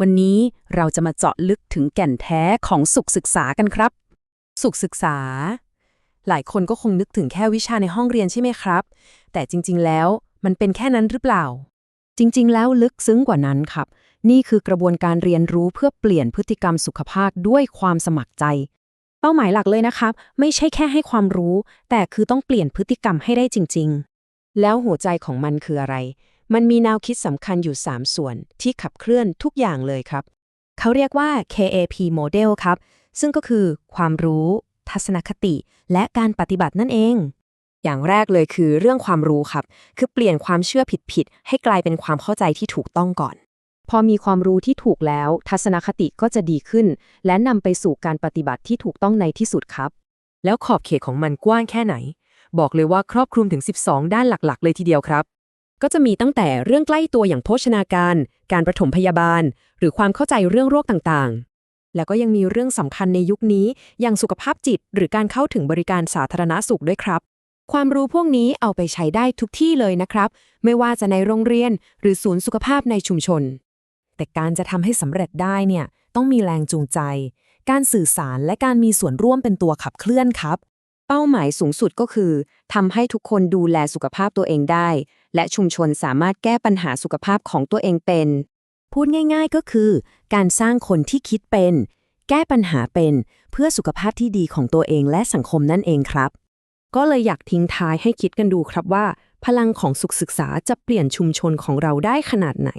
วันนี้เราจะมาเจาะลึกถึงแก่นแท้ของสุขศึกษากันครับ สุขศึกษา หลายคนก็คงนึกถึงแค่วิชาในห้องเรียนใช่ไหมครับ แต่จริงๆแล้วมันเป็นแค่นั้นหรือเปล่า จริง ๆ แล้วลึกซึ้งกว่านั้นครับ นี่คือกระบวนการเรียนรู้เพื่อเปลี่ยนพฤติกรรมสุขภาพด้วยความสมัครใจ เป้าหมายหลักเลยนะครับ ไม่ใช่แค่ให้ความรู้ แต่คือต้องเปลี่ยนพฤติกรรมให้ได้จริง ๆ แล้วหัวใจของมันคืออะไร มันมีแนวคิดสำคัญอยู่ 3 ส่วนที่ขับเคลื่อนทุกอย่างเลยครับ เขาเรียกว่า KAP Model ครับ ซึ่งก็คือความรู้ ทัศนคติ และการปฏิบัตินั่นเอง อย่างแรกเลยคือเรื่องความรู้ครับ คือเปลี่ยนความเชื่อผิดๆให้กลายเป็นความเข้าใจที่ถูกต้องก่อน พอมีความรู้ที่ถูกแล้ว ทัศนคติก็จะดีขึ้น และนำไปสู่การปฏิบัติที่ถูกต้องในที่สุดครับ แล้วขอบเขตของมันกว้างแค่ไหน บอกเลยว่าครอบคลุมถึง 12 ด้านหลักๆ เลยทีเดียวครับ ก็จะมีตั้งแต่เรื่องใกล้ตัวอย่างโภชนาการ การประถมพยาบาล หรือความเข้าใจเรื่องโรคต่างๆ แล้วก็ยังมีเรื่องสำคัญในยุคนี้ อย่างสุขภาพจิต หรือการเข้าถึงบริการสาธารณสุขด้วยครับ ความรู้พวกนี้เอาไปใช้ได้ทุกที่เลยนะครับ ไม่ว่าจะในโรงเรียน หรือศูนย์สุขภาพในชุมชน แต่การจะทำให้สำเร็จได้เนี่ยต้องมีแรงจูงใจ การสื่อสารและการมีส่วนร่วมเป็นตัวขับเคลื่อนครับ เป้าหมายสูงสุดก็คือทำให้ทุกคนดูแลสุขภาพตัวเองได้ และชุมชนสามารถแก้ปัญหาสุขภาพของตัวเองเป็น พูดง่าย ๆ ก็คือ การสร้างคนที่คิดเป็น แก้ปัญหาเป็น เพื่อสุขภาพที่ดีของตัวเองและสังคมนั่นเองครับ ก็เลยอยากทิ้งท้ายให้คิดกันดูครับว่า พลังของสุขศึกษาจะเปลี่ยนชุมชนของเราได้ขนาดไหน